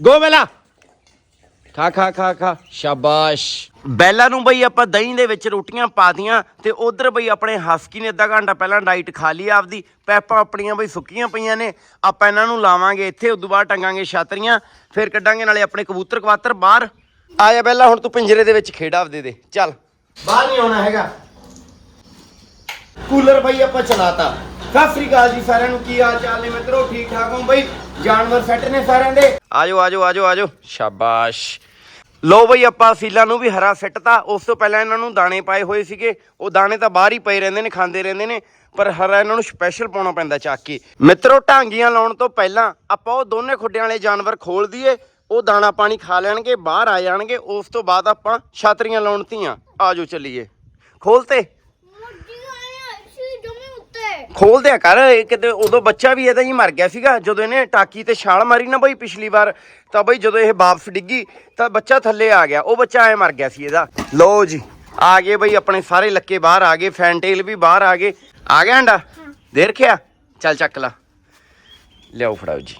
ਗੋ ਬੈਲਾ। ਖਾ ਖਾ ਖਾ ਖਾ। ਸ਼ਾਬਾਸ਼। ਬੈਲਾ ਨੂੰ ਬਈ ਆਪਾਂ ਦਹੀਂ ਦੇ ਵਿੱਚ ਰੋਟੀਆਂ ਪਾਤੀਆਂ ਤੇ ਉਧਰ ਬਈ ਆਪਣੇ ਹਸਕੀ ਨੇ ਅੱਧਾ ਘੰਟਾ ਪਹਿਲਾਂ ਡਾਈਟ ਖਾ ਲਈ ਆਪਦੀ। ਪੈਪਾਂ ਆਪਣੀਆਂ ਬਈ ਸੁੱਕੀਆਂ ਪਈਆਂ ਨੇ। ਆਪਾਂ ਇਹਨਾਂ ਨੂੰ ਲਾਵਾਂਗੇ ਇੱਥੇ, ਉਦੋਂ ਬਾਅਦ ਟੰਗਾਂਗੇ ਛਾਤਰੀਆਂ। ਫਿਰ ਕੱਢਾਂਗੇ ਨਾਲੇ ਆਪਣੇ ਕਬੂਤਰ ਕਵਾਤਰ ਬਾਹਰ। ਆਇਆ ਜਾ ਬੈਲਾ, ਹੁਣ ਤੂੰ ਪਿੰਜਰੇ ਦੇ ਵਿੱਚ ਖੇਡ ਆਪਦੇ ਦੇ। ਚੱਲ। ਬਾਹਰ ਨਹੀਂ ਆਉਣਾ ਹੈਗਾ। ਕੂਲਰ ਬਈ ਆਪਾਂ ਚਲਾਤਾ। ਸਤਿ ਸ੍ਰੀ ਅਕਾਲ ਜੀ ਸਾਰਿਆਂ ਨੂੰ, ਕੀ ਹਾਲ ਚਾਲ ਨੇ ਮਿੱਤਰੋ? ਠੀਕ ਠਾਕ ਹੋ ਬਈ? ਜਾਨਵਰ ਸੈੱਟ ਨੇ ਸਾਰਿਆਂ ਦੇ? ਆਜੋ ਆਜੋ ਆਜੋ ਆਜੋ। ਸ਼ਾਬਾਸ਼। ਲੋ ਬਈ, ਆਪਾਂ ਸੀਲਾਂ ਨੂੰ ਵੀ ਹਰਾ ਸਿੱਟਤਾ ਉਸ ਤੋਂ ਪਹਿਲਾਂ ਇਹਨਾਂ ਨੂੰ ਦਾਣੇ ਪਾਏ ਹੋਏ ਸੀਗੇ। ਉਹ ਦਾਣੇ ਤਾਂ ਬਾਹਰ ਹੀ ਪਏ ਰਹਿੰਦੇ ਨੇ, ਖਾਂਦੇ ਰਹਿੰਦੇ ਨੇ, ਪਰ ਹਰਾ ਇਹਨਾਂ ਨੂੰ ਸਪੈਸ਼ਲ ਪਾਉਣਾ ਪੈਂਦਾ ਚੱਕ ਕੇ। ਮਿੱਤਰੋ, ਢਾਂਗੀਆਂ ਲਾਉਣ ਤੋਂ ਪਹਿਲਾਂ ਆਪਾਂ ਉਹ ਦੋਨੇ ਖੁੱਡਿਆਂ ਵਾਲੇ ਜਾਨਵਰ ਖੋਲ ਦਈਏ। ਉਹ ਦਾਣਾ ਪਾਣੀ ਖਾ ਲੈਣਗੇ, ਬਾਹਰ ਆ ਜਾਣਗੇ। ਉਸ ਤੋਂ ਬਾਅਦ ਆਪਾਂ ਛਾਤਰੀਆਂ ਲਾਉਣ ਧੀਆਂ ਆਜੋ ਚੱਲੀਏ। ਖੋਲਤੇ ਮੁੱਢੀ ਆਇਆ ਸੀ ਜਮੇ ਉੱਤੇ ਖੋਲ ਦਿਆ ਕਰ, ਇਹ ਕਿਤੇ ਉਦੋਂ ਬੱਚਾ ਵੀ ਇਹਦਾ ਹੀ ਮਰ ਗਿਆ ਸੀਗਾ, ਜਦੋਂ ਇਹਨੇ ਟਾਕੀ ਤੇ ਛਾਲ ਮਾਰੀ ਨਾ ਬਈ ਪਿਛਲੀ ਵਾਰ, ਤਾਂ ਬਈ ਜਦੋਂ ਇਹ ਵਾਪਸ ਡਿੱਗੀ, ਤਾਂ ਬੱਚਾ ਥੱਲੇ ਆ ਗਿਆ, ਉਹ ਬੱਚਾ ਐ ਮਰ ਗਿਆ ਸੀ ਇਹਦਾ। ਲਓ ਜੀ, ਆ ਗਏ ਬਈ ਆਪਣੇ ਸਾਰੇ ਲੱਕੇ ਬਾਹਰ ਆ ਗਏ ਫੈਂਟੇਲ ਵੀ ਬਾਹਰ ਆ ਗਏ। ਆ ਗਿਆ ਅੰਡਾ? ਦੇ ਰੱਖਿਆ? ਚੱਲ ਚੱਕ ਲਾ। ਲਿਆਓ ਫੜਾਓ ਜੀ।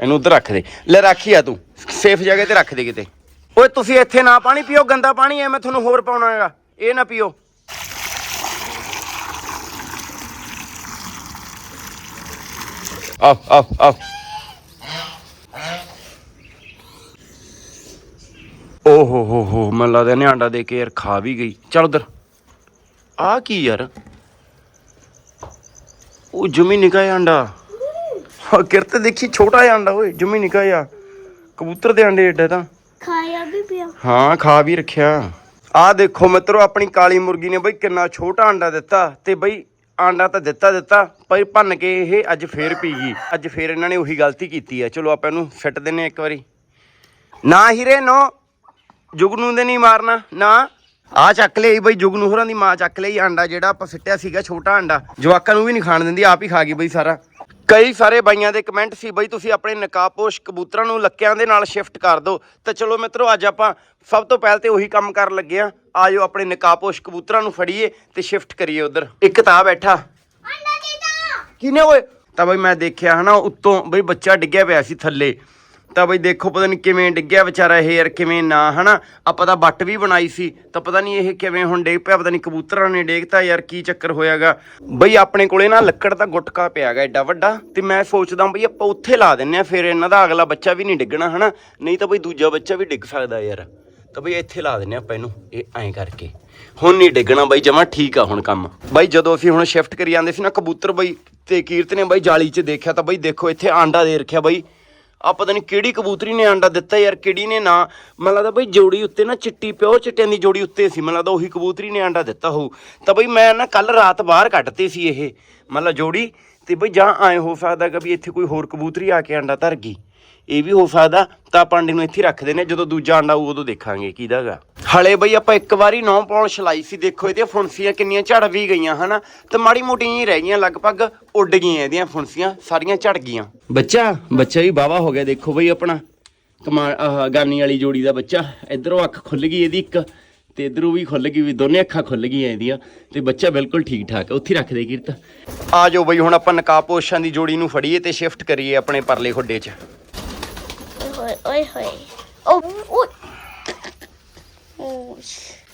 ਇਹਨੂੰ ਉੱਧਰ ਰੱਖ ਦੇ। ਲੈ ਰੱਖੀ ਆ ਤੂੰ। ਸੇਫ ਜਗ੍ਹਾ ਤੇ ਰੱਖ ਦੇ ਕਿਤੇ। ਓਏ, ਤੁਸੀਂ ਇੱਥੇ ਨਾ ਪਾਣੀ ਪੀਓ, ਗੰਦਾ ਪਾਣੀ ਐ, ਮੈਂ ਤੁਹਾਨੂੰ ਹੋਰ ਪਾਉਣਾ ਹੈਗਾ। ਇਹ ਨਾ ਪੀਓ। ਆਓ ਆਓ ਆਓ ਓ ਹੋ ਹੋ ਹੋ ਮੈਨੂੰ ਲੱਗਦਾ ਇਹਨੇ ਆਂਡਾ ਦੇ ਕੇ ਯਾਰ ਖਾ ਵੀ ਗਈ। ਚੱਲ ਉਧਰ। ਆ ਕੀ ਯਾਰ? ਉਹ ਜਮੀ ਨਿਕਾ ਜਿਹਾ ਆਂਡਾ। ਹਾਂ ਕਿਰਤ ਦੇਖੀ ਛੋਟਾ ਜਿਹਾ ਆਂਡਾ ਓਏ ਜਮੀ ਨਿਕਾ ਜਿਹਾ। ਕਬੂਤਰ ਦੇ ਆਂਡੇ ਏਡਾ ਤਾਂ। ਖਾਇਆ ਵੀ ਪਿਆ। ਹਾਂ ਖਾ ਵੀ ਰੱਖਿਆ। ਆ ਦੇਖੋ ਮਿੱਤਰੋ ਆਪਣੀ ਕਾਲੀ ਮੁਰਗੀ ਨੇ ਬਈ ਕਿੰਨਾ ਛੋਟਾ ਆਂਡਾ ਦਿੱਤਾ ਤੇ ਬਈ ਆਂਡਾ ਤਾਂ ਦਿੱਤਾ ਦਿੱਤਾ ਪਰ ਭੰਨ ਕੇ ਇਹ ਅੱਜ ਫੇਰ ਪੀ ਗਈ। ਅੱਜ ਫੇਰ ਇਹਨਾਂ ਨੇ ਉਹੀ ਗਲਤੀ ਕੀਤੀ ਹੈ ਚਲੋ ਆਪਾਂ ਇਹਨੂੰ ਸਿੱਟ ਦਿੰਨੇ ਇੱਕ ਵਾਰੀ। ਨਾ ਹੀਰੇ, ਨੋ ਜੁਗਨੂ ਦੇ ਨਹੀਂ ਮਾਰਨਾ, ਨਾ। ਆ ਚੱਕ ਲਈ ਬਈ, ਜੁਗਨੂ ਹੋਰਾਂ ਦੀ ਮਾਂ ਚੱਕ ਲਈ ਆਂਡਾ ਜਿਹੜਾ ਆਪਾਂ ਸਿੱਟਿਆ ਸੀਗਾ, ਛੋਟਾ ਆਂਡਾ। ਜਵਾਕਾਂ ਨੂੰ ਵੀ ਨਹੀਂ ਖਾਣ ਦਿੰਦੀ, ਆਪ ਹੀ ਖਾ ਗਈ ਬਈ ਸਾਰਾ। ਕਈ ਸਾਰੇ ਬਾਈਆਂ ਦੇ ਕਮੈਂਟ ਸੀ ਬਈ, ਤੁਸੀਂ ਆਪਣੇ ਨਕਾਬਪੋਸ਼ ਕਬੂਤਰਾਂ ਨੂੰ ਲੱਕਿਆਂ ਦੇ ਨਾਲ ਸ਼ਿਫਟ ਕਰ ਦਿਓ ਤਾਂ ਚਲੋ ਮਿੱਤਰੋ, ਅੱਜ ਆਪਾਂ ਸਭ ਤੋਂ ਪਹਿਲ ਤੇ ਉਹੀ ਕੰਮ ਕਰਨ ਲੱਗੇ ਆ ਆਜੋ ਆਪਣੇ ਨਕਾਬਪੋਸ਼ ਕਬੂਤਰਾਂ ਨੂੰ ਫੜੀਏ ਤੇ ਸ਼ਿਫਟ ਕਰੀਏ ਉਧਰ। ਇੱਕ ਤਾਂ ਬੈਠਾ। ਅੰਡਾ ਕਿਨੇ ਓਏ? ਤਾਂ ਬਈ ਮੈਂ ਦੇਖਿਆ ਹਨਾ ਉੱਤੋਂ ਬਈ ਬੱਚਾ ਡਿੱਗਿਆ ਪਿਆ ਸੀ ਥੱਲੇ। ਤਾਂ ਬਈ ਦੇਖੋ ਪਤਾ ਨਹੀਂ ਕਿਵੇਂ ਡਿੱਗਿਆ ਵਿਚਾਰਾ ਇਹ ਯਾਰ ਕਿਵੇਂ ਨਾ ਹਨਾ। ਆਪਾਂ ਤਾਂ ਬੱਟ ਵੀ ਬਣਾਈ ਸੀ ਤਾਂ ਪਤਾ ਨਹੀਂ ਇਹ ਕਿਵੇਂ ਹੁਣ ਡਿੱਗ ਪਿਆ ਪਤਾ ਨਹੀਂ ਕਬੂਤਰਾਂ ਨੇ ਡੇਗਤਾ ਯਾਰ ਕੀ ਚੱਕਰ ਹੋਇਆਗਾ। ਬਈ ਆਪਣੇ ਕੋਲੇ ਨਾ ਲੱਕੜ ਦਾ ਗੁਟਕਾ ਪਿਆਗਾ ਐਡਾ ਵੱਡਾ ਤੇ ਮੈਂ ਸੋਚਦਾ ਬਈ ਆਪਾਂ ਉੱਥੇ ਲਾ ਦਿੰਨੇ ਆ ਫਿਰ ਇਹਨਾਂ ਦਾ ਅਗਲਾ ਬੱਚਾ ਵੀ ਨਹੀਂ ਡਿੱਗਣਾ ਹਨਾ। ਨਹੀਂ ਤਾਂ ਬਈ ਦੂਜਾ ਬੱਚਾ ਵੀ ਡਿੱਗ ਸਕਦਾ ਯਾਰ। ਤਾਂ ਬਈ ਇੱਥੇ ਲਾ ਦਿੰਨੇ ਆਪਾਂ ਇਹਨੂੰ, ਇਹ ਐਂ ਕਰਕੇ। ਹੁਣ ਨਹੀਂ ਡਿੱਗਣਾ ਬਾਈ, ਜਮਾ ਠੀਕ ਆ ਹੁਣ ਕੰਮ। ਬਾਈ ਜਦੋਂ ਅਸੀਂ ਹੁਣ ਸ਼ਿਫਟ ਕਰੀ ਜਾਂਦੇ ਸੀ ਨਾ ਕਬੂਤਰ ਬਾਈ, ਤੇ ਕੀਰਤ ਨੇ ਬਾਈ ਜਾਲੀ 'ਚ ਦੇਖਿਆ ਤਾਂ ਬਾਈ ਦੇਖੋ ਇੱਥੇ ਆਂਡਾ ਦੇ ਰੱਖਿਆ ਬਾਈ। ਆ ਪਤਾ ਨਹੀਂ ਕਿਹੜੀ ਕਬੂਤਰੀ ਨੇ ਆਂਡਾ ਦਿੱਤਾ ਯਾਰ, ਕਿਹੜੀ ਨੇ ਨਾ। ਮੈਨੂੰ ਲੱਗਦਾ ਬਾਈ ਜੋੜੀ ਉੱਤੇ ਨਾ ਚਿੱਟੀ ਪਿਓ ਚਿੱਟਿਆਂ ਦੀ ਜੋੜੀ ਉੱਤੇ ਸੀ। ਮੈਨੂੰ ਲੱਗਦਾ ਉਹੀ ਕਬੂਤਰੀ ਨੇ ਆਂਡਾ ਦਿੱਤਾ ਹੋਊ। ਤਾਂ ਬਈ ਮੈਂ ਨਾ ਕੱਲ ਰਾਤ ਬਾਹਰ ਕੱਢਤੇ ਸੀ ਇਹ। ਮਤਲਬ ਜੋੜੀ, ਤੇ ਬਈ ਜਾਂ ਐ ਹੋ ਸਕਦਾ ਕਿ ਵੀ ਇੱਥੇ ਕੋਈ ਹੋਰ ਕਬੂਤਰੀ ਆ ਕੇ ਆਂਡਾ ਧਰ ਗਈ। ਇਹ ਵੀ ਹੋ ਸਕਦਾ, ਤਾਂ ਆਪਾਂ ਅੰਡੇ ਨੂੰ ਇੱਥੇ ਰੱਖਦੇ ਨੇ, ਜਦੋਂ ਦੂਜਾ ਆਂਡਾ ਆਊ ਉਦੋਂ ਦੇਖਾਂਗੇ ਕਿਹਦਾਗਾ ਹਲੇ ਬਈ ਆਪਾਂ ਇੱਕ ਵਾਰੀ ਨੌ ਪਾਉਣ ਛਲਾਈ ਸੀ, ਦੇਖੋ ਇਹਦੀਆਂ ਫੁੰਸੀਆਂ ਕਿੰਨੀਆਂ ਝੜ ਵੀ ਗਈਆਂ, ਹਨਾ? ਤੇ ਮਾੜੀ ਮੋਟੀਆਂ ਹੀ ਰਹਿ ਗਈਆਂ, ਲਗਭਗ ਉੱਡ ਗਈਆਂ ਇਹਦੀਆਂ ਫੁੰਸੀਆਂ, ਸਾਰੀਆਂ ਝੜ ਗਈਆਂ। ਬੱਚਾ ਬੱਚਾ ਵੀ ਬਾਵਾ ਹੋ ਗਿਆ, ਦੇਖੋ ਬਈ ਆਪਣਾ। ਕਮਾ ਗਾਨੀ ਵਾਲੀ ਜੋੜੀ ਦਾ ਬੱਚਾ, ਇਧਰੋਂ ਅੱਖ ਖੁੱਲ ਗਈ ਇਹਦੀ ਇੱਕ, ਤੇ ਇਧਰੋਂ ਵੀ ਖੁੱਲ ਗਈ, ਵੀ ਦੋਨੇ ਅੱਖਾਂ ਖੁੱਲ ਗਈਆਂ ਇਹਦੀਆਂ, ਤੇ ਬੱਚਾ ਬਿਲਕੁਲ ਠੀਕ ਠਾਕ ਹੈ ਉੱਥੇ ਹੀ ਰੱਖ ਦੇ ਕੀਰਤ। ਆ ਜਾਓ ਬਈ, ਹੁਣ ਆਪਾਂ ਨਕਾਬ ਪੋਸ਼ਾਂ ਦੀ ਜੋੜੀ ਨੂੰ ਫੜੀਏ ਤੇ ਸ਼ਿਫਟ ਕਰੀਏ ਆਪਣੇ ਪਰਲੇ ਖੁੱਡੇ 'ਚ। ਓਏ ਓਏ ਹੋਏ। ਓ ਓਏ। ਓ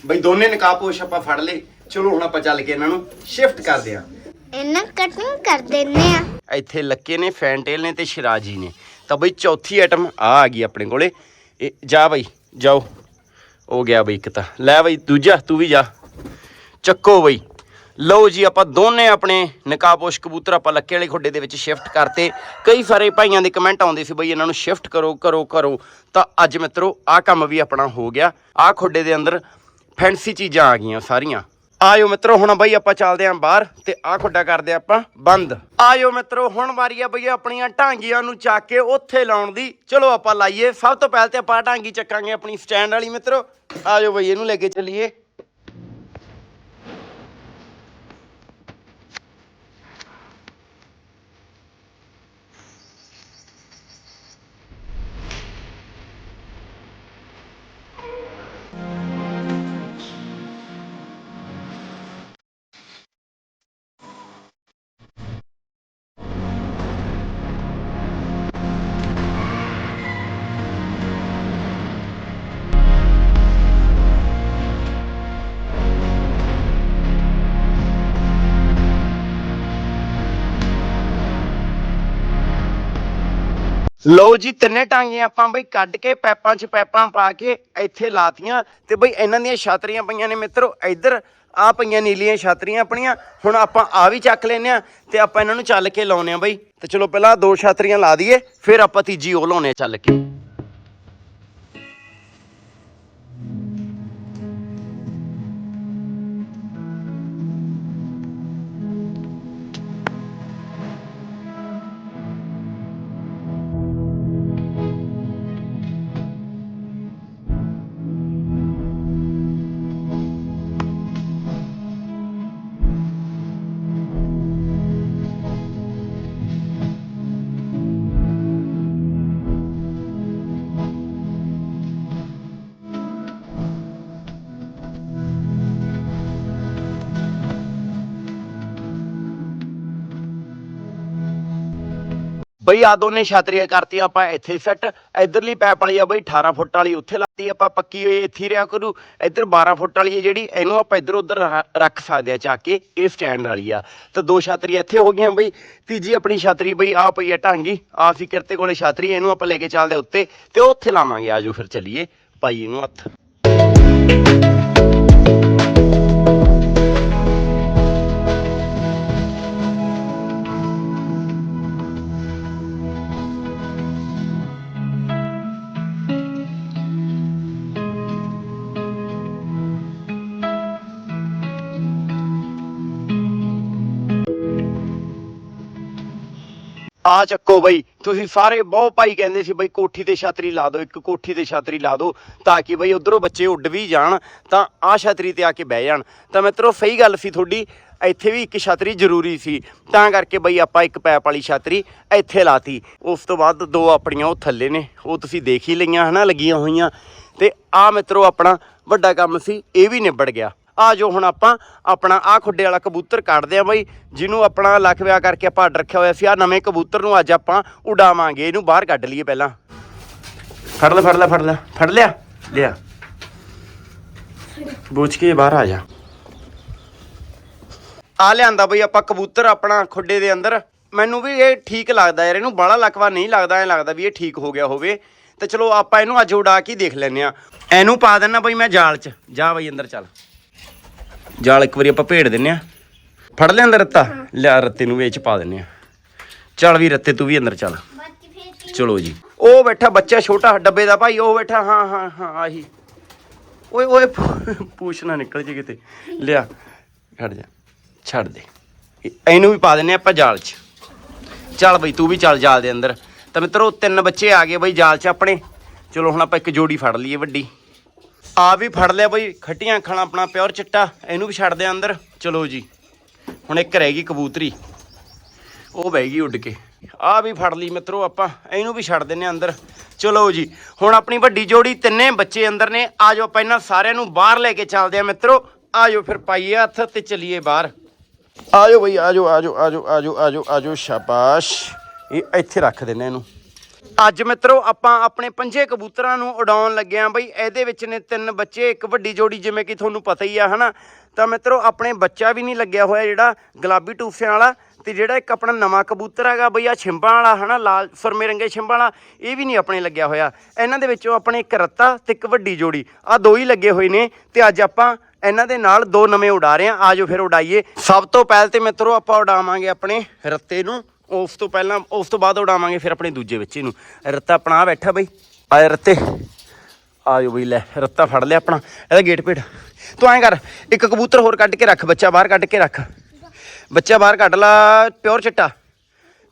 ਬਈ ਦੋਨੇ ਨਕਾਬਪੋਸ਼ ਆਪਾਂ ਫੜ ਲਏ। ਚਲੋ ਹੁਣ ਆਪਾਂ ਚੱਲ ਕੇ ਇਹਨਾਂ ਨੂੰ ਸ਼ਿਫਟ ਕਰਦੇ ਆਂ। ਇਹਨਾਂ ਕਟਿੰਗ ਕਰ ਦਿੰਨੇ ਆ। ਇੱਥੇ ਲੱਕੇ ਨੇ ਫੈਂਟੇਲ ਨੇ ਤੇ ਸ਼ਿਰਾਜੀ ਨੇ। ਤਾਂ ਬਈ ਚੌਥੀ ਆਈਟਮ ਆ ਆ ਗਈ ਆਪਣੇ ਕੋਲੇ। ਇਹ ਜਾ ਬਈ ਜਾਓ। ਹੋ ਗਿਆ ਬਈ ਇੱਕ ਤਾਂ। ਲੈ ਬਈ ਦੂਜਾ ਤੂੰ ਵੀ ਜਾ। ਚੱਕੋ ਬਈ। ਲਓ ਜੀ, ਆਪਾਂ ਦੋਨੇ ਆਪਣੇ ਨਕਾਬਪੋਸ਼ ਕਬੂਤਰ ਆਪਾਂ ਲੱਕੇ ਵਾਲੇ ਖੁੱਡੇ ਦੇ ਵਿੱਚ ਸ਼ਿਫਟ ਕਰਤੇ। ਕਈ ਸਾਰੇ ਭਾਈਆਂ ਦੇ ਕਮੈਂਟ ਆਉਂਦੇ ਸੀ ਬਈ ਇਹਨਾਂ ਨੂੰ ਸ਼ਿਫਟ ਕਰੋ ਕਰੋ ਕਰੋ। ਤਾਂ ਅੱਜ ਮਿੱਤਰੋ, ਆਹ ਕੰਮ ਵੀ ਆਪਣਾ ਹੋ ਗਿਆ। ਆਹ ਖੋਡੇ ਦੇ ਅੰਦਰ ਫੈਂਸੀ ਚੀਜ਼ਾਂ ਆ ਗਈਆਂ ਸਾਰੀਆਂ। ਆਇਓ ਮਿੱਤਰੋ, ਹੁਣ ਬਈ ਆਪਾਂ ਚੱਲਦੇ ਆਂ ਬਾਹਰ ਤੇ ਆਹ ਖੋਡਾ ਕਰਦੇ ਆਪਾਂ ਬੰਦ। ਆਇਓ ਮਿੱਤਰੋ, ਹੁਣ ਵਾਰੀ ਆ ਬਈ ਆਪਣੀਆਂ ਢਾਂਗੀਆਂ ਨੂੰ ਚੱਕ ਕੇ ਉੱਥੇ ਲਾਉਣ ਦੀ। ਚਲੋ ਆਪਾਂ ਲਾਈਏ। ਸਭ ਤੋਂ ਪਹਿਲ ਤੇ ਆਪਾਂ ਆਹ ਢਾਂਗੀ ਚੱਕਾਂਗੇ ਆਪਣੀ ਸਟੈਂਡ ਵਾਲੀ ਮਿੱਤਰੋ। ਆਇਓ ਬਈ, ਇਹਨੂੰ ਲੈ ਕੇ ਚੱਲੀਏ। ਲਓ ਜੀ, ਤਿੰਨੇ ਟਾਂਗੇ ਆਪਾਂ ਬਈ ਕੱਢ ਕੇ ਪੈਪਾਂ 'ਚ ਪੈਪਾਂ ਪਾ ਕੇ ਇੱਥੇ ਲਾਤੀਆਂ ਤੇ ਬਈ ਇਹਨਾਂ ਦੀਆਂ ਛਾਤਰੀਆਂ ਪਈਆਂ ਨੇ ਮਿੱਤਰੋ, ਇੱਧਰ ਆ ਪਈਆਂ ਨੀਲੀਆਂ ਛਾਤਰੀਆਂ ਆਪਣੀਆਂ, ਹੁਣ ਆਪਾਂ ਆ ਵੀ ਚੱਕ ਲੈਨੇ ਆ ਤੇ ਆਪਾਂ ਇਹਨਾਂ ਨੂੰ ਚੱਲ ਕੇ ਲਾਉਨੇ ਆ ਬਈ। ਤੇ ਚਲੋ, ਪਹਿਲਾਂ ਦੋ ਛਾਤਰੀਆਂ ਲਾ ਦਈਏ, ਫਿਰ ਆਪਾਂ ਤੀਜੀ ਉਹ ਲਾਉਨੇ ਆ ਚੱਲ ਕੇ। ਬਈ ਆ ਦੋਨੇ ਛਾਤਰੀਆਂ ਕਰਤੀ ਆਪਾਂ ਇੱਥੇ ਸੈੱਟ ਇਧਰਲੀ ਪੈਪ ਵਾਲੀ ਆ ਬਈ 18 ਫੁੱਟ ਵਾਲੀ, ਉੱਥੇ ਲਾਤੀ ਆਪਾਂ ਪੱਕੀ ਹੋਈ, ਇੱਥੇ ਹੀ ਰਿਆ ਕਰੂ। ਇੱਧਰ 12 ਫੁੱਟ ਵਾਲੀ ਹੈ ਜਿਹੜੀ, ਇਹਨੂੰ ਆਪਾਂ ਇੱਧਰ ਉੱਧਰ ਰ- ਰੱਖ ਸਕਦੇ ਆ ਚੱਕ ਕੇ, ਇਹ ਸਟੈਂਡ ਵਾਲੀ ਆ। ਤਾਂ ਦੋ ਛਾਤਰੀਆਂ ਇੱਥੇ ਹੋ ਗਈਆਂ ਬਈ, ਤੀਜੀ ਆਪਣੀ ਛਾਤਰੀ ਬਈ ਆ ਪਈ ਆ ਢਾਂਗੀ ਆ ਸੀ ਕਿਰਤੇ ਕੋਲੇ ਛਾਤਰੀ, ਇਹਨੂੰ ਆਪਾਂ ਲੈ ਕੇ ਚੱਲਦੇ ਉੱਤੇ, ਤੇ ਉਹ ਉੱਥੇ ਲਾਵਾਂਗੇ, ਆਜੋ ਫਿਰ ਚੱਲੀਏ ਭਾਈ ਇਹਨੂੰ ਹੱਥ। ਆ ਚੱਕੋ ਬਈ। ਤੁਸੀਂ ਸਾਰੇ ਬਹੁਤ ਭਾਈ ਕਹਿੰਦੇ ਸੀ ਬਈ ਕੋਠੀ ਤੇ ਛਤਰੀ ਲਾ ਦਿਓ, ਇੱਕ ਕੋਠੀ ਤੇ ਛਤਰੀ ਲਾ ਦਿਓ ਤਾਂ ਕਿ ਬਈ ਉਧਰੋਂ ਬੱਚੇ ਉੱਡ ਵੀ ਜਾਣ, ਤਾਂ ਆ ਛਤਰੀ ਤੇ ਆ ਕੇ ਬਹਿ ਜਾਣ। ਤਾਂ ਮਿੱਤਰੋ, ਸਹੀ ਗੱਲ ਸੀ ਤੁਹਾਡੀ, ਇੱਥੇ ਵੀ ਇੱਕ ਛਤਰੀ ਜ਼ਰੂਰੀ ਸੀ। ਤਾਂ ਕਰਕੇ ਬਈ ਆਪਾਂ ਇੱਕ ਪੈਪ ਵਾਲੀ ਛਤਰੀ ਇੱਥੇ ਲਾਤੀ। ਉਸ ਤੋਂ ਬਾਅਦ ਦੋ ਆਪਣੀਆਂ ਉਹ ਥੱਲੇ ਨੇ, ਉਹ ਤੁਸੀਂ ਦੇਖ ਹੀ ਲਈਆਂ, ਹਨਾ, ਲੱਗੀਆਂ ਹੋਈਆਂ। ਤੇ ਆ ਮਿੱਤਰੋ, ਆਪਣਾ ਵੱਡਾ ਕੰਮ ਸੀ, ਇਹ ਵੀ ਨਿਬੜ ਗਿਆ। ਆ ਜੋ ਹੁਣ ਆਪਾਂ ਆਪਣਾ ਆ ਖੁੱਡੇ ਵਾਲਾ ਕਬੂਤਰ ਕੱਢਦੇ ਆ ਬਈ, ਜਿਹਨੂੰ ਆਪਣਾ ਲੱਖ ਵਿਆਹ ਕਰਕੇ ਆਪਾਂ ਅੱਡ ਰੱਖਿਆ ਹੋਇਆ ਸੀ ਆ ਨਵੇਂ ਕਬੂਤਰ ਨੂੰ ਅੱਜ ਆਪਾਂ ਉਡਾਵਾਂਗੇ, ਇਹਨੂੰ ਬਾਹਰ ਕੱਢ ਲਈਏ ਪਹਿਲਾਂ। ਫੜ ਲੈ ਫੜ ਲੈ ਫੜ ਲੈ, ਫੜ ਲਿਆ ਲਿਆ। ਬੂਝ ਕੇ ਬਾਹਰ ਆ ਜਾ। ਆ ਲਿਆਂਦਾ ਬਈ ਆਪਾਂ ਕਬੂਤਰ ਆਪਣਾ ਖੁੱਡੇ ਦੇ ਅੰਦਰ। ਮੈਨੂੰ ਵੀ ਇਹ ਠੀਕ ਲੱਗਦਾ ਯਾਰ, ਇਹਨੂੰ ਬਾਹਲਾ ਲਕਵਾ ਨਹੀਂ ਲੱਗਦਾ, ਐ ਲੱਗਦਾ ਵੀ ਇਹ ਠੀਕ ਹੋ ਗਿਆ ਹੋਵੇ। ਤੇ ਚਲੋ ਆਪਾਂ ਇਹਨੂੰ ਅੱਜ ਉਡਾ ਕੇ ਦੇਖ ਲੈਨੇ ਆ ਇਹਨੂੰ ਪਾ ਦੇਣਾ ਬਈ ਮੈਂ ਜਾਲ 'ਚ। ਜਾ ਬਈ ਅੰਦਰ ਚੱਲ। ਜਾਲ ਇੱਕ ਵਾਰੀ ਆਪਾਂ ਭੇੜ ਦਿੰਨੇ ਆ। ਫੜ ਲਿਆ ਅੰਦਰ ਰੱਤਾ। ਲਿਆ ਰੱਤੇ ਨੂੰ ਵਿੱਚ ਪਾ ਦਿੰਨੇ ਆ। ਚੱਲ ਵੀ ਰੱਤੇ ਤੂੰ ਵੀ ਅੰਦਰ ਚੱਲ। ਚਲੋ ਜੀ। ਉਹ ਬੈਠਾ ਬੱਚਾ ਛੋਟਾ ਡੱਬੇ ਦਾ ਭਾਈ ਉਹ ਬੈਠਾ। ਹਾਂ ਹਾਂ ਹਾਂ ਆਹੀ। ਓਏ ਓਏ ਪੂਛ ਨਾ ਨਿਕਲ ਜੇ ਕਿਤੇ। ਲਿਆ ਛੱਡ ਜਾ। ਛੱਡ ਦੇ। ਇਹ- ਇਹਨੂੰ ਵੀ ਪਾ ਦਿੰਨੇ ਆਪਾਂ ਜਾਲ 'ਚ। ਚੱਲ ਬਈ ਤੂੰ ਵੀ ਚੱਲ ਜਾਲ ਦੇ ਅੰਦਰ। ਤਾਂ ਮਿੱਤਰੋ ਤਿੰਨ ਬੱਚੇ ਆ ਗਏ ਬਈ ਜਾਲ 'ਚ ਆਪਣੇ। ਚਲੋ ਹੁਣ ਆਪਾਂ ਇੱਕ ਜੋੜੀ ਫੜ ਲਈਏ ਵੱਡੀ। ਆ ਵੀ ਫੜ ਲਿਆ ਬਈ, ਖੱਟੀਆਂ ਅੱਖਾਂ ਆਪਣਾ ਪਿਓਰ ਚਿੱਟਾ, ਇਹਨੂੰ ਵੀ ਛੱਡ ਦੇ ਅੰਦਰ। ਚਲੋ ਜੀ, ਹੁਣ ਇੱਕ ਰਹਿ ਗਈ ਕਬੂਤਰੀ। ਉਹ ਬਹਿ ਗਈ ਉੱਡ ਕੇ। ਆ ਵੀ ਫੜ ਲਈ ਮਿੱਤਰੋ ਆਪਾਂ, ਇਹਨੂੰ ਵੀ ਛੱਡ ਦਿੰਨੇ ਅੰਦਰ। ਚਲੋ ਜੀ, ਹੁਣ ਆਪਣੀ ਵੱਡੀ ਜੋੜੀ ਤਿੰਨੇ ਬੱਚੇ ਅੰਦਰ ਨੇ। ਆ ਜਾਓ ਆਪਾਂ ਇਹਨਾਂ ਸਾਰਿਆਂ ਨੂੰ ਬਾਹਰ ਲੈ ਕੇ ਚੱਲਦੇ ਆ ਮਿੱਤਰੋ। ਆ ਜਾਓ ਫਿਰ ਪਾਈਏ ਹੱਥ ਤੇ ਚੱਲੀਏ ਬਾਹਰ। ਆ ਜਾਓ ਬਈ, ਆ ਜਾਓ ਆ ਜਾਓ ਆ ਜਾਓ ਆ ਜਾਓ ਆ ਜਾਓ ਆ ਜਾਓ, ਸ਼ਾਬਾਸ਼। ਇਹ ਇੱਥੇ ਰੱਖ ਦਿੰਨੇ ਇਹਨੂੰ। ਅੱਜ ਮਿੱਤਰੋ, ਆਪਾਂ ਆਪਣੇ ਪੰਜੇ ਕਬੂਤਰਾਂ ਨੂੰ ਉਡਾਉਣ ਲੱਗੇ ਆਂ ਬਈ, ਇਹਦੇ ਵਿੱਚ ਨੇ ਤਿੰਨ ਬੱਚੇ, ਇੱਕ ਵੱਡੀ ਜੋੜੀ, ਜਿਵੇਂ ਕਿ ਤੁਹਾਨੂੰ ਪਤਾ ਹੀ ਆ, ਹਨਾ? ਤਾਂ ਮਿੱਤਰੋ, ਆਪਣੇ ਬੱਚਾ ਵੀ ਨਹੀਂ ਲੱਗਿਆ ਹੋਇਆ ਜਿਹੜਾ ਗੁਲਾਬੀ ਟੂਫਿਆਂ ਵਾਲਾ, ਤੇ ਜਿਹੜਾ ਇੱਕ ਆਪਣਾ ਨਵਾਂ ਕਬੂਤਰ ਹੈਗਾ, ਬਈ ਆ ਛਿੰਬਾਂ ਵਾਲਾ, ਹਨਾ? ਲਾਲ ਸੁਰਮੇ ਰੰਗੇ ਛਿੰਬਾਂ ਵਾਲਾ, ਇਹ ਵੀ ਨਹੀਂ ਆਪਣੇ ਲੱਗਿਆ ਹੋਇਆ। ਇਹਨਾਂ ਦੇ ਵਿੱਚੋਂ ਆਪਣੇ ਇੱਕ ਰੱਤਾ ਤੇ ਇੱਕ ਵੱਡੀ ਜੋੜੀ। ਆ ਦੋ ਹੀ ਲੱਗੇ ਹੋਏ ਨੇ, ਤੇ ਅੱਜ ਆਪਾਂ ਇਹਨਾਂ ਦੇ ਨਾਲ ਦੋ ਨਵੇਂ ਉਡਾ ਰਹੇ ਆ ਆਜੋ ਫਿਰ ਉਡਾਈਏ। ਸਭ ਤੋਂ ਪਹਿਲ ਤੇ ਮਿੱਤਰੋ, ਆਪਾਂ ਉਡਾਵਾਂਗੇ ਆਪਣੇ ਰੱਤੇ ਨੂੰ। ਉਸ ਤੋਂ ਪਹਿਲਾਂ, ਉਸ ਤੋਂ ਬਾਅਦ ਉਡਾਵਾਂਗੇ ਫਿਰ ਆਪਣੇ ਦੂਜੇ ਬੱਚੇ ਨੂੰ ਰੱਤਾ ਆਪਣਾ ਆ ਬੈਠਾ ਬਈ। ਆਏ ਰੱਤੇ। ਆਜੋ ਬਈ, ਲੈ, ਰੱਤਾ ਫੜ ਲਿਆ ਆਪਣਾ। ਇਹਦਾ ਗੇਟ ਪੇਟ। ਤੂੰ ਐਂ ਕਰ, ਇੱਕ ਕਬੂਤਰ ਹੋਰ ਕੱਢ ਕੇ ਰੱਖ, ਬੱਚਾ ਬਾਹਰ ਕੱਢ ਕੇ ਰੱਖ। ਬੱਚਾ ਬਾਹਰ ਕੱਢ ਲਾ, ਪਿਓਰ ਚਿੱਟਾ।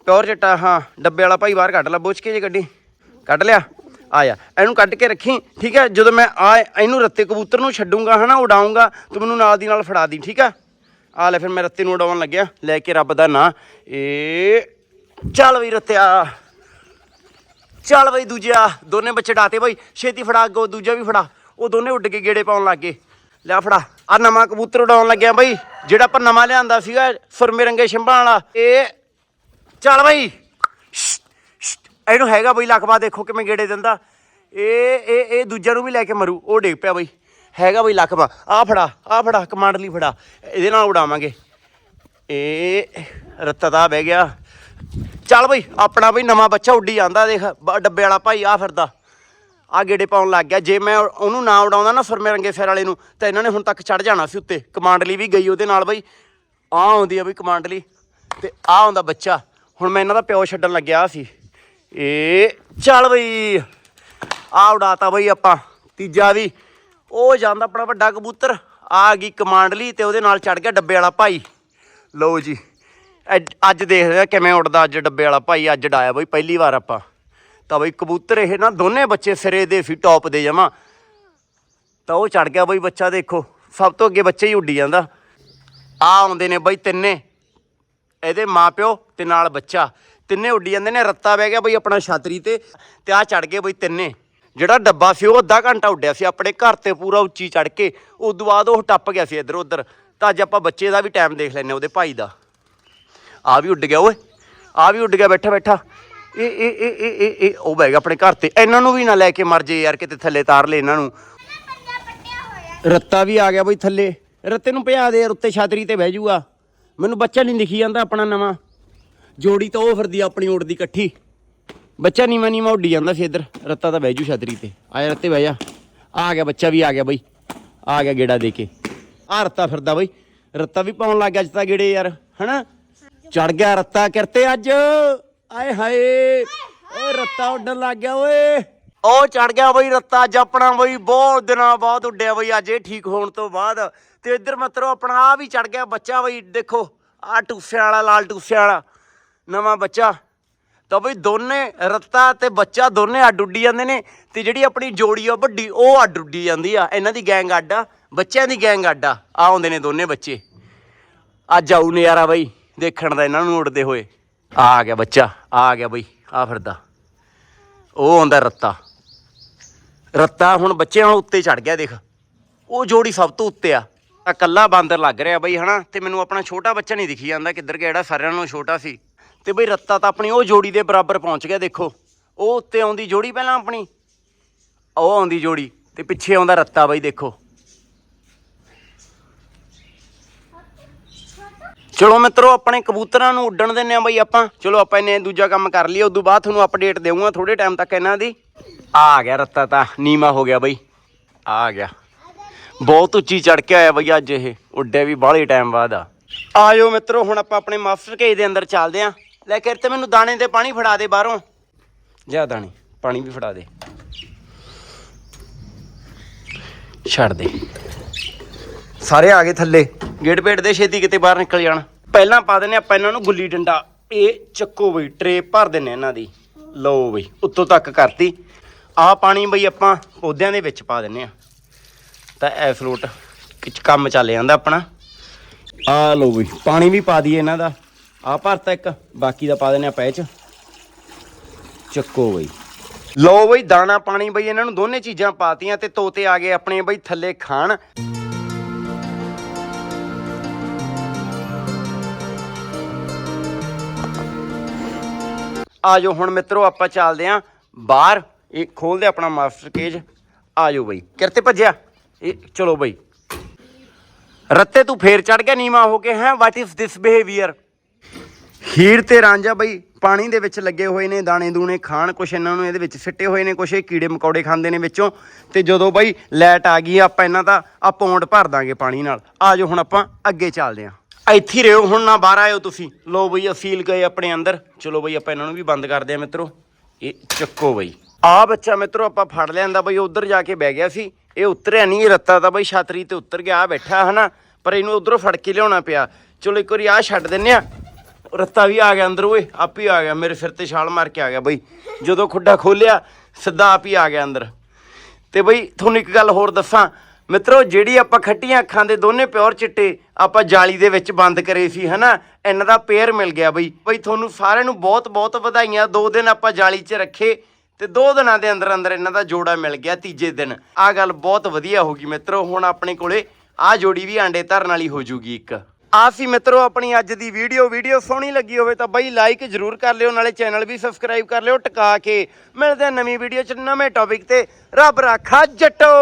ਪਿਓਰ ਚਿੱਟਾ, ਹਾਂ, ਡੱਬੇ ਵਾਲਾ ਭਾਈ ਬਾਹਰ ਕੱਢ ਲਾ, ਬੁੱਝ ਕੇ ਜੇ ਗੱਡੀ। ਕੱਢ ਲਿਆ। ਆਇਆ। ਇਹਨੂੰ ਕੱਢ ਕੇ ਰੱਖੀ, ਠੀਕ ਹੈ? ਜਦੋਂ ਮੈਂ ਆ, ਇਹਨੂੰ ਰੱਤੇ ਕਬੂਤਰ ਨੂੰ ਛੱਡੂੰਗਾ, ਹਨਾ, ਉਡਾਉਂਗਾ, ਤੂੰ ਮੈਨੂੰ ਨਾਲ ਦੀ ਨਾਲ ਫੜਾ ਦੀ, ਠੀਕ ਆ ਆ ਲੈ ਫਿਰ ਮੈਂ ਰੱਤੇ ਨੂੰ ਉਡਾਉਣ ਲੱਗਿਆ, ਲੈ ਕੇ ਰੱਬ ਦਾ ਨਾਂ। ਏ, ਚੱਲ ਬਈ ਰੱਤਿਆ। ਚੱਲ ਬਈ ਦੂਜਾ ਦੋਨੇ ਬੱਚੇ ਡਾਤੇ ਬਈ, ਛੇਤੀ ਫੜਾ ਅੱਗੋਂ, ਦੂਜਾ ਵੀ ਫੜਾ। ਉਹ ਦੋਨੇ ਉੱਡ ਕੇ ਗੇੜੇ ਪਾਉਣ ਲੱਗੇ ਲੈ ਫੜਾ, ਆ ਨਵਾਂ ਕਬੂਤਰ ਉਡਾਉਣ ਲੱਗਿਆ ਬਈ, ਜਿਹੜਾ ਆਪਾਂ ਨਵਾਂ ਲਿਆਂਦਾ ਸੀਗਾ, ਸੁਰਮੇ ਰੰਗੇ ਛਿੰਬਾਂ ਵਾਲਾ। ਇਹ ਚੱਲ ਬਈ। ਇਹਨੂੰ ਹੈਗਾ ਬਈ ਲੱਖ ਲਖਵਾ ਦੇਖੋ ਕਿਵੇਂ ਗੇੜੇ ਦਿੰਦਾ। ਇਹ ਇਹ ਇਹ ਦੂਜਿਆਂ ਨੂੰ ਵੀ ਲੈ ਕੇ ਮਰੂ, ਉਹ ਡਿੱਗ ਪਿਆ ਬਈ। ਹੈਗਾ ਬਈ ਲਖਵਾ ਆ ਫੜਾ ਆ ਫੜਾ ਕਮਾਂਡ ਲਈ ਫੜਾ। ਇਹਦੇ ਨਾਲ ਉਡਾਵਾਂਗੇ। ਇਹ ਰੱਤਾ ਦਾ ਬਹਿ ਗਿਆ। ਚੱਲ ਬਈ, ਆਪਣਾ ਬਈ ਨਵਾਂ ਬੱਚਾ ਉੱਡੀ ਜਾਂਦਾ, ਦੇਖ। ਬ- ਡੱਬੇ ਵਾਲਾ ਭਾਈ ਆ ਫਿਰਦਾ। ਆ ਗੇੜੇ ਪਾਉਣ ਲੱਗ ਗਿਆ। ਜੇ ਮੈਂ ਉਹਨੂੰ ਨਾ ਉਡਾਉਂਦਾ ਨਾ ਸੁਰਮੇ ਰੰਗੇ ਸਿਰ ਵਾਲੇ ਨੂੰ, ਤਾਂ ਇਹਨਾਂ ਨੇ ਹੁਣ ਤੱਕ ਚੜ ਜਾਣਾ ਸੀ ਉੱਤੇ। ਕਮਾਂਡਲੀ ਵੀ ਗਈ ਉਹਦੇ ਨਾਲ ਬਈ। ਆ ਆਉਂਦੀ ਆ ਬਈ ਕਮਾਂਡਲੀ ਤੇ ਆ ਆਉਂਦਾ ਬੱਚਾ। ਹੁਣ ਮੈਂ ਇਹਨਾਂ ਦਾ ਪਿਓ ਛੱਡਣ ਲੱਗਿਆ ਸੀ। ਏ, ਚੱਲ ਬਈ। ਆ ਉਡਾਤਾ ਬਈ ਆਪਾਂ। ਤੀਜਾ ਵੀ। ਉਹ ਜਾਂਦਾ ਆਪਣਾ ਵੱਡਾ ਕਬੂਤਰ, ਆ ਗਈ ਕਮਾਂਡਲੀ ਤੇ ਉਹਦੇ ਨਾਲ ਚੜ ਗਿਆ ਡੱਬੇ ਵਾਲਾ ਭਾਈ। ਲਓ ਜੀ, ਅੱਜ- ਅੱਜ ਦੇਖਦੇ ਆ ਕਿਵੇਂ ਉੱਡਦਾ ਅੱਜ ਡੱਬੇ ਵਾਲਾ ਭਾਈ, ਅੱਜ ਡਾਇਆ ਬਈ ਪਹਿਲੀ ਵਾਰ ਆਪਾਂ। ਤਾਂ ਬਈ ਕਬੂਤਰ ਇਹ ਨਾ ਦੋਨੇ ਬੱਚੇ ਸਿਰੇ ਦੇ ਸੀ ਟੌਪ ਦੇ ਜਮਾ। ਤਾਂ ਉਹ ਚੜ ਗਿਆ ਬਈ ਬੱਚਾ ਦੇਖੋ, ਸਭ ਤੋਂ ਅੱਗੇ ਬੱਚਾ ਹੀ ਉੱਡੀ ਜਾਂਦਾ। ਆ ਆਉਂਦੇ ਨੇ ਬਈ ਤਿੰਨੇ, ਇਹਦੇ ਮਾਪਿਓ ਤੇ ਨਾਲ ਬੱਚਾ। ਤਿੰਨੇ ਉੱਡੀ ਜਾਂਦੇ ਨੇ, ਰੱਤਾ ਬਹਿ ਗਿਆ ਬਈ ਆਪਣਾ ਛਾਤਰੀ ਤੇ ਤੇ ਆ ਚੜ ਗਏ ਬਈ ਤਿੰਨੇ। ਜਿਹੜਾ ਡੱਬਾ ਸੀ ਉਹ ਅੱਧਾ ਘੰਟਾ ਉੱਡਿਆ ਸੀ, ਆਪਣੇ ਘਰ ਤੇ ਪੂਰਾ ਉੱਚੀ ਚੜ ਕੇ। ਉਸ ਤੋਂ ਬਾਅਦ ਉਹ ਟੱਪ ਗਿਆ ਸੀ ਇੱਧਰ ਉੱਧਰ। ਤਾਂ ਅੱਜ ਆਪਾਂ ਬੱਚੇ ਦਾ ਵੀ ਟਾਈਮ ਦੇਖ ਲੈਨੇ ਉਹਦੇ ਭਾਈ ਦਾ। ਆ ਵੀ ਉੱਡ ਗਿਆ, ਓਏ। ਆ ਵੀ ਉੱਡ ਗਿਆ, ਬੈਠਾ ਬੈਠਾ। ਇਹ ਇਹ ਇਹ ਇਹ ਇਹ ਇਹ, ਉਹ ਬਹਿ ਗਿਆ ਆਪਣੇ ਘਰ ਤੇ। ਇਹਨਾਂ ਨੂੰ ਵੀ ਨਾ ਲੈ ਕੇ ਮਰ ਜੇ ਯਾਰ, ਕਿਤੇ ਥੱਲੇ ਤਾਰ ਲੈ ਇਹਨਾਂ ਨੂੰ। ਰੱਤਾ ਵੀ ਆ ਗਿਆ ਬਈ ਥੱਲੇ। ਰੱਤੇ ਨੂੰ ਭਜਾ ਦੇ ਯਾਰ, ਉੱਤੇ ਛਾਤਰੀ ਤੇ ਬਹਿ ਜੂਗਾ। ਮੈਨੂੰ ਬੱਚਾ ਨਹੀਂ ਦਿਖੀ ਜਾਂਦਾ ਆਪਣਾ ਨਵਾਂ। ਜੋੜੀ ਤਾਂ ਉਹ ਫਿਰਦੀ ਆ ਆਪਣੀ ਉੜਦੀ ਇਕੱਠੀ। ਬੱਚਾ ਨੀਵਾਂ ਨੀਵਾਂ ਉੱਡੀ ਜਾਂਦਾ ਸੀ ਇੱਧਰ, ਰੱਤਾ ਤਾਂ ਬਹਿ ਜੂ ਛਾਤਰੀ ਤੇ। ਆਇਆ ਰੱਤੇ ਬਹਿ ਜਾ। ਆ ਗਿਆ ਬੱਚਾ ਵੀ, ਆ ਗਿਆ ਬਈ। ਆ ਗਿਆ ਗੇੜਾ ਦੇ ਕੇ। ਆ ਰੱਤਾ ਫਿਰਦਾ ਬਈ। ਰੱਤਾ ਵੀ ਪਾਉਣ ਲੱਗ ਗਿਆ ਅੱਜ ਤਾਂ ਗੇੜੇ ਯਾਰ, ਹਨਾ? ਚੜ ਗਿਆ ਰੱਤਾ ਕਰਤੇ ਅੱਜ। ਆਏ ਹਾਏ, ਓਏ ਰੱਤਾ ਉੱਡਣ ਲੱਗ ਗਿਆ ਓਏ। ਉਹ ਚੜ ਗਿਆ ਬਈ ਰੱਤਾ ਅੱਜ ਆਪਣਾ ਬਈ, ਬਹੁਤ ਦਿਨਾਂ ਬਾਅਦ ਉੱਡਿਆ ਬਈ, ਅੱਜ ਇਹ ਠੀਕ ਹੋਣ ਤੋਂ ਬਾਅਦ। ਤੇ ਇੱਧਰ ਮਤਲਬ ਆਪਣਾ ਆ ਵੀ ਚੜ ਗਿਆ ਬੱਚਾ ਬਈ, ਦੇਖੋ, ਆ ਟੂਸਿਆਂ ਵਾਲਾ, ਲਾਲ ਟੂਸਿਆਂ ਵਾਲਾ। ਨਵਾਂ ਬੱਚਾ। ਤਾਂ ਬਈ ਦੋਨੇ ਰੱਤਾ ਤੇ ਬੱਚਾ ਦੋਨੇ ਅੱਡ ਉੱਡੀ ਜਾਂਦੇ ਨੇ ਤੇ ਜਿਹੜੀ ਆਪਣੀ ਜੋੜੀ ਆ ਵੱਡੀ, ਉਹ ਅੱਡ ਉੱਡੀ ਜਾਂਦੀ ਆ। ਇਹਨਾਂ ਦੀ ਗੈਂਗ ਅੱਡ ਆ, ਬੱਚਿਆਂ ਦੀ ਗੈਂਗ ਅੱਡ ਆ। ਆ ਆਉਂਦੇ ਨੇ ਦੋਨੇ ਬੱਚੇ। ਅੱਜ ਆਊ ਨਜ਼ਾਰਾ ਬਈ, ਦੇਖਣ ਦਾ ਇਹਨਾਂ ਨੂੰ ਉੱਡਦੇ ਹੋਏ। ਆ ਗਿਆ ਬੱਚਾ, ਆ ਗਿਆ ਬਈ, ਆ ਫਿਰਦਾ। ਉਹ ਆਉਂਦਾ ਰੱਤਾ। ਰੱਤਾ ਹੁਣ ਬੱਚਿਆਂ ਨਾਲ ਉੱਤੇ ਚੜ ਗਿਆ, ਦੇਖ। ਉਹ ਜੋੜੀ ਸਭ ਤੋਂ ਉੱਤੇ ਆ। ਤਾਂ ਕੱਲਾ ਬਾਂਦਰ ਲੱਗ ਰਿਹਾ ਬਈ, ਹਨਾ? ਤੇ ਮੈਨੂੰ ਆਪਣਾ ਛੋਟਾ ਬੱਚਾ ਨਹੀਂ ਦਿਖੀ ਜਾਂਦਾ, ਕਿੱਧਰ ਗਿਆ ਜਿਹੜਾ ਸਾਰਿਆਂ ਨਾਲੋਂ ਛੋਟਾ ਸੀ। ਤੇ ਬਈ ਰੱਤਾ ਤਾਂ ਆਪਣੀ ਉਹ ਜੋੜੀ ਦੇ ਬਰਾਬਰ ਪਹੁੰਚ ਗਿਆ, ਦੇਖੋ। ਉਹ ਉੱਤੇ ਆਉਂਦੀ ਜੋੜੀ ਪਹਿਲਾਂ ਆਪਣੀ, ਉਹ ਆਉਂਦੀ ਜੋੜੀ ਤੇ ਪਿੱਛੇ ਆਉਂਦਾ ਰੱਤਾ ਬਈ, ਦੇਖੋ। ਚਲੋ ਮਿੱਤਰੋ, ਆਪਣੇ ਕਬੂਤਰਾਂ ਨੂੰ ਉੱਡਣ ਦਿੰਨੇ ਆ ਬਈ ਆਪਾਂ। ਚਲੋ, ਆਪਾਂ ਇਹਨੇ ਦੂਜਾ ਕੰਮ ਕਰ ਲਈਏ, ਉਦੋਂ ਬਾਅਦ ਤੁਹਾਨੂੰ ਅਪਡੇਟ ਦੇਵਾਂਗਾ ਥੋੜੇ ਟਾਈਮ ਤੱਕ ਇਹਨਾਂ ਦੀ। ਆ ਗਿਆ ਰੱਤਾ ਤਾਂ, ਨੀਮਾ ਹੋ ਗਿਆ ਬਈ। ਆ ਗਿਆ। ਬਹੁਤ ਉੱਚੀ ਚੜ ਕੇ ਆਇਆ ਬਈ ਅੱਜ ਇਹ, ਉੱਡਿਆ ਵੀ ਬਾਹਲੇ ਟਾਈਮ ਬਾਅਦ ਆ। ਆਜੋ ਮਿੱਤਰੋ, ਹੁਣ ਆਪਾਂ ਆਪਣੇ ਮਾਸਟਰ ਕੇਜ ਦੇ ਅੰਦਰ ਚੱਲਦੇ ਆਂ ਲੈ ਕੇ ਤੇ ਮੈਨੂੰ ਦਾਣੇ ਦੇ ਪਾਣੀ ਫੜਾ ਦੇ ਬਾਹਰੋਂ। ਜਾ ਦਾਣੇ ਪਾਣੀ ਵੀ ਫੜਾ ਦੇ। ਛੱਡ ਦੇ। ਸਾਰੇ ਆ ਗਏ ਥੱਲੇ। ਗੇਟ ਪੇਟ ਦੇ ਛੇਤੀ ਕਿਤੇ ਬਾਹਰ ਨਿਕਲ ਜਾਣ। ਪਹਿਲਾਂ ਪਾ ਦਿੰਨੇ ਆਪਾਂ ਇਹਨਾਂ ਨੂੰ ਗੁੱਲੀ ਡੰਡਾ। ਇਹ ਚੱਕੋ ਬਈ ਟਰੇ ਭਰ ਦਿੰਨੇ ਇਹਨਾਂ ਦੀ। ਲਓ ਬਈ ਉੱਤੋਂ ਤੱਕ ਕਰਤੀ। ਆਹ ਪਾਣੀ ਬਈ ਆਪਾਂ ਪੌਦਿਆਂ ਦੇ ਵਿੱਚ ਪਾ ਦਿੰਨੇ ਆ। ਤਾਂ ਐ ਫਲੋਟ ਕਿਚ ਕੰਮ ਚੱਲ ਜਾਂਦਾ ਆਪਣਾ। ਆ ਲਓ ਬਈ ਪਾਣੀ ਵੀ ਪਾ ਦਈਏ ਇਹਨਾਂ ਦਾ। ਆ ਭਰਤਾ ਇੱਕ, ਬਾਕੀ ਦਾ ਪਾ ਦਿੰਨੇ ਆ ਪੈਚ। ਚੱਕੋ ਬਈ। ਲਓ ਬਈ, ਦਾਣਾ ਪਾਣੀ ਬਈ, ਇਹਨਾਂ ਨੂੰ ਦੋਨੇ ਚੀਜ਼ਾਂ ਪਾਤੀਆਂ ਤੇ ਤੋਤੇ ਆ ਗਏ ਆਪਣੇ ਬਈ ਥੱਲੇ ਖਾਣ। ਆਜੋ ਹੁਣ ਮਿੱਤਰੋ, ਆਪਾਂ ਚੱਲਦੇ ਆਂ ਬਾਹਰ। ਇਹ ਖੋਲਦੇ ਆਪਣਾ ਮਾਸਟਰ ਕੇਜ। ਆਜੋ ਬਈ। ਕਿਰਤੇ ਭੱਜਿਆ। ਇਹ, ਚਲੋ ਬਈ। ਰੱਤੇ ਤੂੰ ਫੇਰ ਚੜ ਗਿਆ, ਨੀਵਾ ਹੋ ਕੇ, ਹੈ? What is this behaviour Heer ਤੇ ਰਾਂਝਾ ਬਈ, ਪਾਣੀ ਦੇ ਵਿੱਚ ਲੱਗੇ ਹੋਏ ਨੇ, ਦਾਣੇ ਦੂਣੇ ਖਾਣ, ਕੁਛ ਇਹਨਾਂ ਨੂੰ ਇਹਦੇ ਵਿੱਚ ਸਿੱਟੇ ਹੋਏ ਨੇ, ਕੁਛ ਇਹ ਕੀੜੇ ਮਕੌੜੇ ਖਾਂਦੇ ਨੇ ਵਿੱਚੋਂ। ਤੇ ਜਦੋਂ ਬਈ ਲੈਟ ਆ ਗਈ ਆਪਾਂ ਇਹਨਾਂ ਦਾ ਆ ਪੌਂਡ ਭਰ ਦਾਂਗੇ ਪਾਣੀ ਨਾਲ। ਆਜੋ ਹੁਣ ਆਪਾਂ ਅੱਗੇ ਚੱਲਦੇ ਆਂ। ਇੱਥੇ ਹੀ ਰਹੋ, ਹੁਣ ਨਾ ਬਾਹਰ ਆਇਓ ਤੁਸੀਂ। ਲੋ ਬਈ ਅਸੀਲ ਗਏ ਆਪਣੇ ਅੰਦਰ। ਚਲੋ ਬਈ, ਆਪਾਂ ਇਹਨਾਂ ਨੂੰ ਵੀ ਬੰਦ ਕਰਦੇ ਆਂ ਮਿੱਤਰੋ। ਇਹ ਚੱਕੋ ਬਈ। ਆ ਬੱਚਾ ਮਿੱਤਰੋ, ਆਪਾਂ ਫੜ ਲਿਆਂਦਾ ਬਈ ਉਧਰ ਜਾ ਕੇ ਬਹਿ ਗਿਆ ਸੀ। ਇਹ ਉਤਰਿਆ ਨਹੀਂ ਇਹ ਰੱਤਾ ਤਾਂ ਬਈ ਛਾਤਰੀ ਤੇ ਉਤਰ ਗਿਆ ਆ ਬੈਠਾ, ਹਨਾ। ਪਰ ਇਹਨੂੰ ਉਧਰੋਂ ਫੜ ਕੇ ਲਿਆਉਣਾ ਪਿਆ। ਚਲੋ ਇੱਕ ਵਾਰੀ ਆ ਛੱਡ ਦਿੰਨੇ ਆ। ਰੱਤਾ ਵੀ ਆ ਗਿਆ ਅੰਦਰ, ਓਏ, ਆਪ ਹੀ ਆ ਗਿਆ, ਮੇਰੇ ਸਿਰ ਤੇ ਛਾਲ ਮਾਰ ਕੇ ਆ ਗਿਆ ਬਈ। ਜਦੋਂ ਖੁੱਡਾ ਖੋਲਿਆ, ਸਿੱਧਾ ਆਪ ਹੀ ਆ ਗਿਆ ਅੰਦਰ। ਤੇ ਬਈ, ਤੁਹਾਨੂੰ ਇੱਕ ਗੱਲ ਹੋਰ ਦੱਸਾਂ। ਮਿੱਤਰੋ, ਜਿਹੜੀ ਆਪਾਂ ਖੱਟੀਆਂ ਅੱਖਾਂ ਦੇ ਦੋਨੇ ਪਿਓਰ ਚਿੱਟੇ ਆਪਾਂ ਜਾਲੀ ਦੇ ਵਿੱਚ ਬੰਦ ਕਰੇ ਸੀ, ਹਨਾ, ਇਹਨਾਂ ਦਾ ਪੇਅਰ ਮਿਲ ਗਿਆ ਬਈ। ਬਈ, ਤੁਹਾਨੂੰ ਸਾਰਿਆਂ ਨੂੰ ਬਹੁਤ ਬਹੁਤ ਵਧਾਈਆਂ। ਦੋ ਦਿਨ ਆਪਾਂ ਜਾਲੀ 'ਚ ਰੱਖੇ ਤੇ ਦੋ ਦਿਨਾਂ ਦੇ ਅੰਦਰ ਅੰਦਰ ਇਹਨਾਂ ਦਾ ਜੋੜਾ ਮਿਲ ਗਿਆ ਤੀਜੇ ਦਿਨ। ਆ ਗੱਲ ਬਹੁਤ ਵਧੀਆ ਹੋ ਗਈ ਮਿੱਤਰੋ। ਹੁਣ ਆਪਣੇ ਕੋਲੇ ਆ ਜੋੜੀ ਵੀ ਆਂਡੇ ਧਰਨ ਵਾਲੀ ਹੋ ਜੂਗੀ ਇੱਕ। ਆ ਸੀ ਮਿੱਤਰੋ, ਆਪਣੀ ਅੱਜ ਦੀ ਵੀਡੀਓ ਵੀਡੀਓ ਸੋਹਣੀ ਲੱਗੀ ਹੋਵੇ ਤਾਂ ਬਈ ਲਾਈਕ ਜਰੂਰ ਕਰ ਲਿਓ, ਨਾਲੇ ਚੈਨਲ ਵੀ ਸਬਸਕ੍ਰਾਈਬ ਕਰ ਲਿਓ, ਟਿਕਾ ਕੇ ਮਿਲਦੇ ਆ ਨਵੀਂ ਵੀਡੀਓ ਚ ਨਵੇਂ ਟੌਪਿਕ ਤੇ। ਰੱਬ ਰਾਖਾ ਜੱਟੋ!